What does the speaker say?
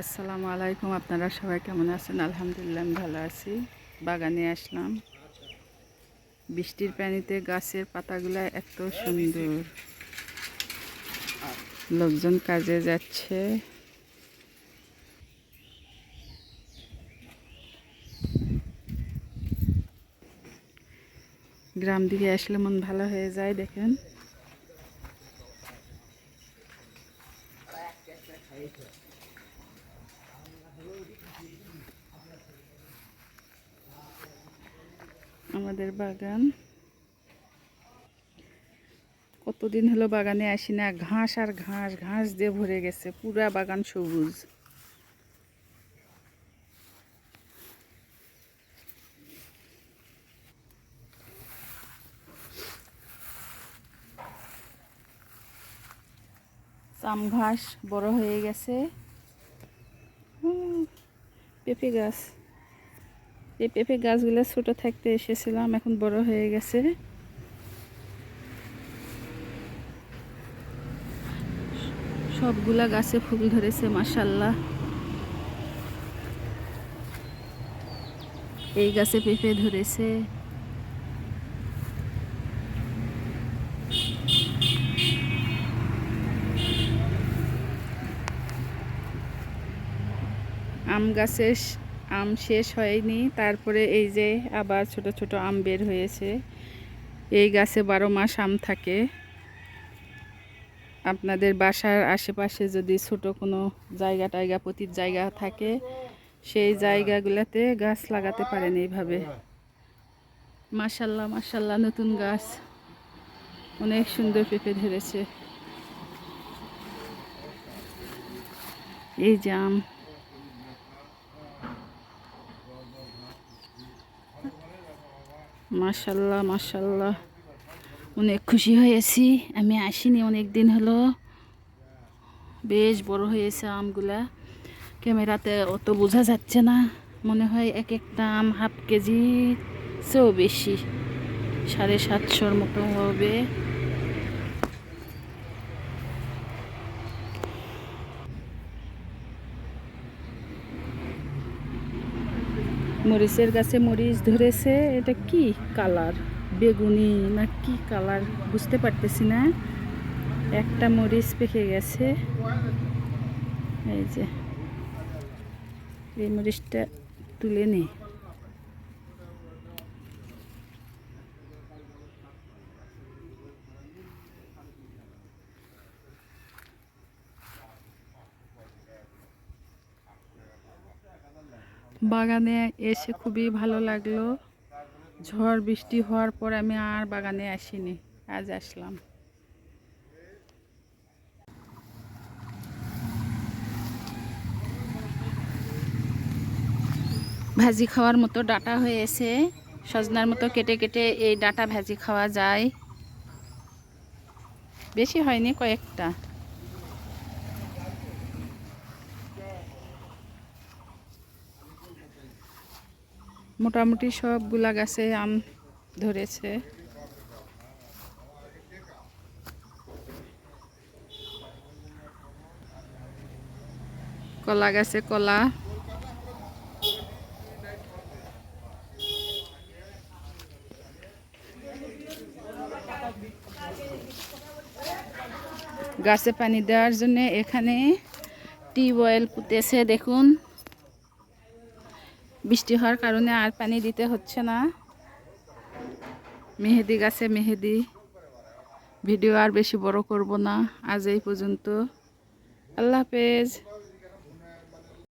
আসসালামু আলাইকুম, আপনারা সবাই কেমন আছেন? আলহামদুলিল্লাহ, আমি ভালো আছি। বাগানে আসলাম। বৃষ্টির পানিতে গাছের পাতাগুলো এত সুন্দর। লোকজন কাজে যাচ্ছে। গ্রাম দিকে আসলে মন ভালো হয়ে যায়, দেখেন। আমাদের বাগান। কতদিন হলো বাগানে আসি না, ঘাস আর ঘাস ঘাস দিয়ে ভরে গেছে, পুরা বাগান সবুজ। চাম ঘাস বড় হয়ে গেছে। পেঁপে গাছ। এই পেঁপে গাছগুলো ছোট থাকতে এসেছিলাম, এখন বড় হয়ে গেছে। সবগুলা গাছে ফুল ধরেছে মাসাল্লাহ এই গাছে পেঁপে ধরেছে। আম গাছে শ- আম শেষ হয়নি। তারপরে এই যে আবার ছোট ছোট আম বের হয়েছে। এই গাছে বারো মাস আম থাকে। আপনাদের বাসার আশেপাশে যদি ছোট কোনো জায়গা টায়গা পতির জায়গা থাকে, সেই জায়গাগুলোতে গাছ লাগাতে পারেন এইভাবে। মাসাল্লাহ মাসাল্লাহ নতুন গাছ। অনেক সুন্দর পেঁপে ধরেছে। এই যে আম। মাশাল্লাহ মাশাল্লাহ। অনেক খুশি হয়েছি। আমি আসিনি অনেক দিন হলো। বেশ বড় হয়েছে আমগুলা। ক্যামেরাতে অত বোঝা যাচ্ছে না। মনে হয় এক একটা আম হাফ কেজি চেয়েও বেশি। সাড়ে সাতশোর মতো হবে। মরিচের গাছে মরিচ ধরেছে, এটা কি কালার? বেগুনি না কি কালার? বুঝতে পারতেছি না। একটা মরিচ পেকে গেছে। এই যে, এই মরিচটা তুলে নেই বাগানে এসে খুবই ভালো লাগল। ঝড় বৃষ্টি হওয়ার পর আমি আর বাগানে আসিনি, আজ আসলাম। ভাজি খাওয়ার মতো ডাটা হয়েছে সজনার মতো কেটে কেটে এই ডাটা ভাজি খাওয়া যায়। বেশি হয়নি কয়েকটা। মোটামুটি সবগুলা গাছে আম ধরেছে। কলা গাছে কলা। গাছে পানি দেওয়ার জন্য এখানে টিউবওয়েল পুঁতেছে, দেখুন। বৃষ্টি হওয়ার কারণে আর পানি দিতে হচ্ছে না। মেহেদি গাছে মেহেদি। ভিডিও আর বেশি বড় করব না। আজ এই পর্যন্ত। আল্লাহ হাফেজ।